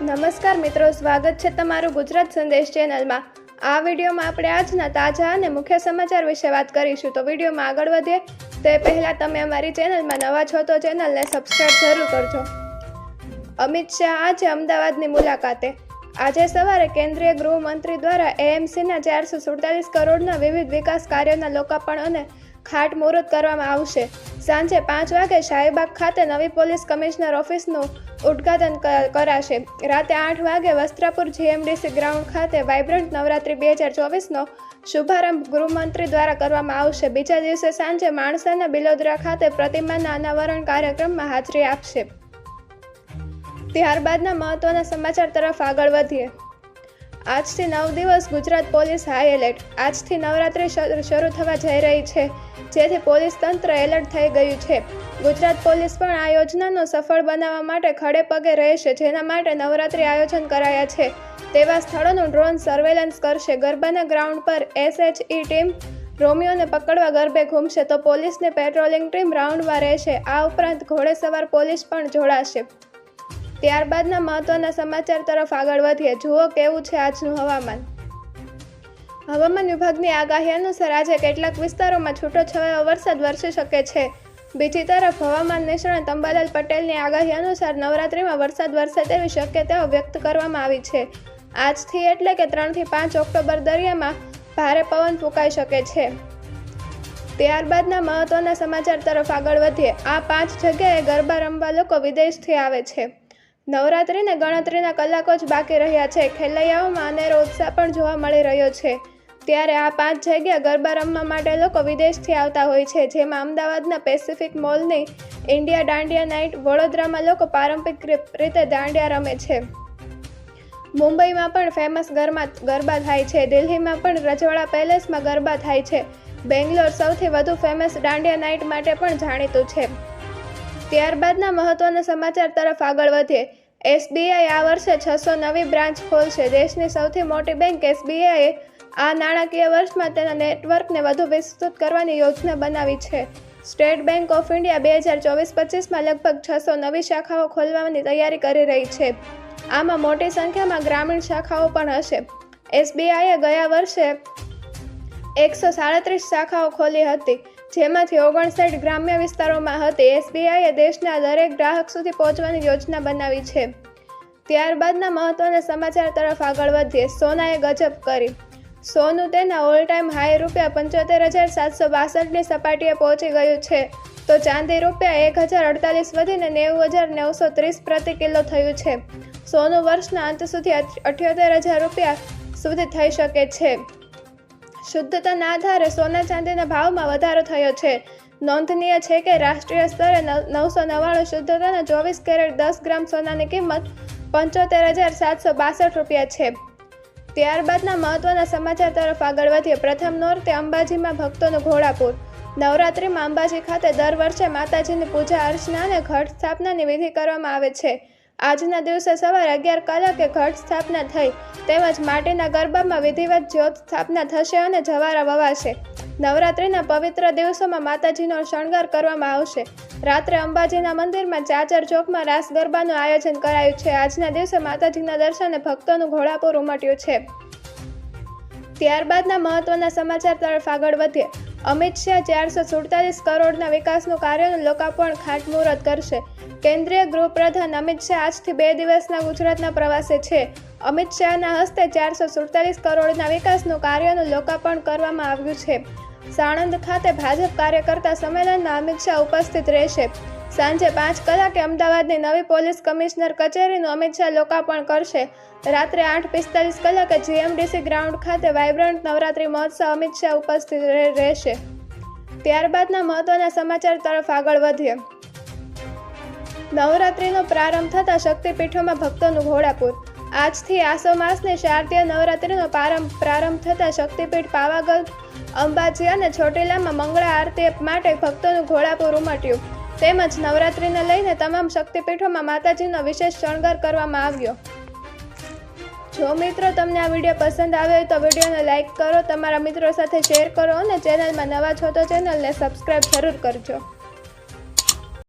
નમસ્કાર મિત્રો, સ્વાગત છે તમારું ગુજરાત સંદેશ ચેનલમાં. આ વિડીયોમાં આપણે આજના તાજા અને મુખ્ય સમાચાર વિશે વાત કરીશું. તો વિડીયોમાં આગળ વધીએ. તે પહેલાં તમે અમારી ચેનલમાં નવા છો તો ચેનલને સબસ્ક્રાઈબ જરૂર કરજો. અમિત શાહ આજે અમદાવાદની મુલાકાતે. આજે સવારે કેન્દ્રીય ગૃહમંત્રી દ્વારા એએમસીના ચારસો સુડતાલીસ કરોડના વિવિધ વિકાસ કાર્યોના લોકાર્પણ અને ખાતમુહૂર્ત કરવામાં આવશે. સાંજે પાંચ વાગે શાહીબાગ ખાતે નવી પોલીસ કમિશનર ઓફિસનું ઉદ્ઘાટન કરાશે. રાતે આઠ વાગે વસ્ત્રાપુર જીએમડીસી ગ્રાઉન્ડ ખાતે વાઇબ્રન્ટ નવરાત્રી બે હજાર ચોવીસનો શુભારંભ ગૃહમંત્રી દ્વારા કરવામાં આવશે. બીજા દિવસે સાંજે માણસાના બિલોદરા ખાતે પ્રતિમાના અનાવરણ કાર્યક્રમમાં હાજરી આપશે. ત્યારબાદના મહત્વના સમાચાર તરફ આગળ વધીએ. આજથી નવ દિવસ ગુજરાત પોલીસ હાઈ એલર્ટ આજથી નવરાત્રિ શર- થવા જઈ રહી છે. જેથી પોલીસ તંત્ર એલર્ટ થઈ ગયું છે. ગુજરાત પોલીસ પણ આ યોજનાનો સફળ બનાવવા માટે ખડે પગે રહેશે, જેના માટે નવરાત્રિ આયોજન કરાયા છે. તેવા સ્થળોનું ડ્રોન સર્વેલન્સ કરશે. ગરબાના ગ્રાઉન્ડ પર એસએચઈ ટીમ રોમિયોને પકડવા ગરબે ઘૂમશે. તો પોલીસની પેટ્રોલિંગ ટીમ રાઉન્ડમાં રહેશે. આ ઉપરાંત ઘોડેસવાર પોલીસ પણ જોડાશે. ત્યારબાદના મહત્વના સમાચાર તરફ આગળ વધીએ. જુઓ કેવું છે આજનું હવામાન. હવામાન વિભાગની આગાહી અનુસાર આજે કેટલાક વિસ્તારોમાં છૂટોછવાયો વરસાદ વરસી શકે છે. બીજી તરફ હવામાન નિષ્ણાત અંબાલાલ પટેલની આગાહી અનુસાર નવરાત્રિમાં વરસાદ વરસે તેવી શક્યતાઓ વ્યક્ત કરવામાં આવી છે. આજથી એટલે કે ત્રણથી પાંચ ઓક્ટોબર દરિયામાં ભારે પવન ફૂંકાઈ શકે છે. ત્યારબાદના મહત્વના સમાચાર તરફ આગળ વધીએ. આ પાંચ જગ્યાએ ગરબા રમવા લોકો વિદેશથી આવે છે. નવરાત્રિને ગણતરીના કલાકો જ બાકી રહ્યા છે. ખેલૈયાઓમાં અનેરો ઉત્સાહ પણ જોવા મળી રહ્યો છે. ત્યારે આ પાંચ જગ્યા ગરબા રમવા માટે લોકો વિદેશથી આવતા હોય છે, જેમાં અમદાવાદના પેસિફિક મોલની ઇન્ડિયા દાંડિયા નાઇટ, વડોદરામાં લોકો પારંપરિક રીતે દાંડિયા રમે છે. મુંબઈમાં પણ ફેમસ ગરબા ગરબા થાય છે. દિલ્હીમાં પણ રજવાડા પેલેસમાં ગરબા થાય છે. બેંગ્લોર સૌથી વધુ ફેમસ દાંડિયા નાઇટ માટે પણ જાણીતું છે. ત્યારબાદના મહત્વના સમાચાર તરફ આગળ વધીએ. એસબીઆઈ આ વર્ષે છસો નવી બ્રાન્ચ ખોલશે. દેશની સૌથી મોટી બેંક એસબીઆઈએ આ નાણાકીય વર્ષમાં તેના નેટવર્કને વધુ વિસ્તૃત કરવાની યોજના બનાવી છે. સ્ટેટ બેંક ઓફ ઇન્ડિયા બે હજાર ચોવીસ પચીસમાં લગભગ છસો નવી શાખાઓ ખોલવાની તૈયારી કરી રહી છે. આમાં મોટી સંખ્યામાં ગ્રામીણ શાખાઓ પણ હશે. એસબીઆઈએ ગયા વર્ષે એકસો સાડત્રીસ શાખાઓ ખોલી હતી, જેમાંથી ઓગણસાઠ ગ્રામ્ય વિસ્તારોમાં હતી. એસબીઆઈએ દેશના દરેક ગ્રાહક સુધી પહોંચવાની યોજના બનાવી છે. ત્યારબાદના મહત્વના સમાચાર તરફ આગળ વધીએ. સોનાએ ગજબ કરી. સોનું તેના ઓલ ટાઈમ હાઈ રૂપિયા પંચોતેર હજાર સાતસો બાસઠની સપાટીએ પહોંચી ગયું છે. તો ચાંદી રૂપિયા એક હજાર અડતાલીસ વધીને નેવું હજાર નવસો ત્રીસ પ્રતિ કિલો થયું છે. સોનું વર્ષના અંત સુધી અઠ્યોતેર હજાર રૂપિયા સુધી થઈ શકે છે. શુદ્ધતાના આધારે સોના ચાંદીના ભાવમાં વધારો થયો છે. નોંધનીય છે કે રાષ્ટ્રીય સ્તરે નવ- નવસો નવ્વાણું શુદ્ધતાના ચોવીસ કેરેટ દસ ગ્રામ સોનાની કિંમત પંચોતેર હજાર સાતસો બાસઠ રૂપિયા છે. ત્યારબાદના મહત્વના સમાચાર તરફ આગળ વધીએ. પ્રથમ નોરતે અંબાજીમાં ભક્તોનું ઘોડાપુર. નવરાત્રિમાં અંબાજી ખાતે દર વર્ષે માતાજીની પૂજા અર્ચના અને ઘટ સ્થાપનાની વિધિ કરવામાં આવે છે. આજના દિવસે સવારે અગિયાર કલાકે ઘટ સ્થાપના થઈ. તેમજ માટીના ગરબામાં વિધિવત જ્યોત સ્થાપના થશે અને જવારા વવાશે. નવરાત્રિના પવિત્ર દિવસોમાં માતાજીનો શણગાર કરવામાં આવશે. રાત્રે અંબાજીના મંદિરમાં ચાચર ચોકમાં રાસ ગરબાનું આયોજન કરાયું છે. આજના દિવસે માતાજીના દર્શને ભક્તોનું ઘોડાપુર ઉમટ્યું છે. ત્યારબાદના મહત્વના સમાચાર તરફ આગળ વધીએ. અમિત શાહ ચારસો સુડતાલીસ કરોડના વિકાસનું કાર્યનું લોકાર્પણ ખાતમુહૂર્ત કરશે. કેન્દ્રીય ગૃહપ્રધાન અમિત શાહ આજથી બે દિવસના ગુજરાતના પ્રવાસે છે. અમિત શાહના હસ્તે ચારસો સુડતાલીસ કરોડના વિકાસનું કાર્યનું લોકાર્પણ કરવામાં આવ્યું છે. સાણંદ ખાતે ભાજપ કાર્યકર્તા સંમેલનમાં અમિત શાહ ઉપસ્થિત રહેશે. સાંજે પાંચ કલાકે અમદાવાદની નવી પોલીસ કમિશનર કચેરીનું અમિત શાહ લોકાર્પણ કરશે. રાત્રે આઠ પિસ્તાલીસ કલાકે જીએમડીસી ગ્રાઉન્ડ ખાતે વાઇબ્રન્ટ નવરાત્રી મહોત્સવ અમિત શાહ ઉપસ્થિત રહેશે. ત્યારબાદના મહત્વના સમાચાર તરફ આગળ વધીએ. નવરાત્રિનો પ્રારંભ થતાં શક્તિપીઠોમાં ભક્તોનું ઘોડાપુર. આજથી આસો માસની શારદીય નવરાત્રિનો પ્રારંભ પ્રારંભ થતાં શક્તિપીઠ પાવાગઢ, અંબાજી અને ચોટીલામાં મંગળા આરતી માટે ભક્તોનું ઘોડાપુર ઉમટ્યું. તેમજ નવરાત્રિને લઈને તમામ શક્તિપીઠોમાં માતાજીનો વિશેષ શણગાર કરવામાં આવ્યો. જો મિત્રો તમને આ વીડિયો પસંદ આવ્યો હોય તો વિડીયોને લાઇક કરો, તમારા મિત્રો સાથે શેર કરો અને ચેનલમાં નવા છો તો ચેનલને સબસ્ક્રાઈબ જરૂર કરજો.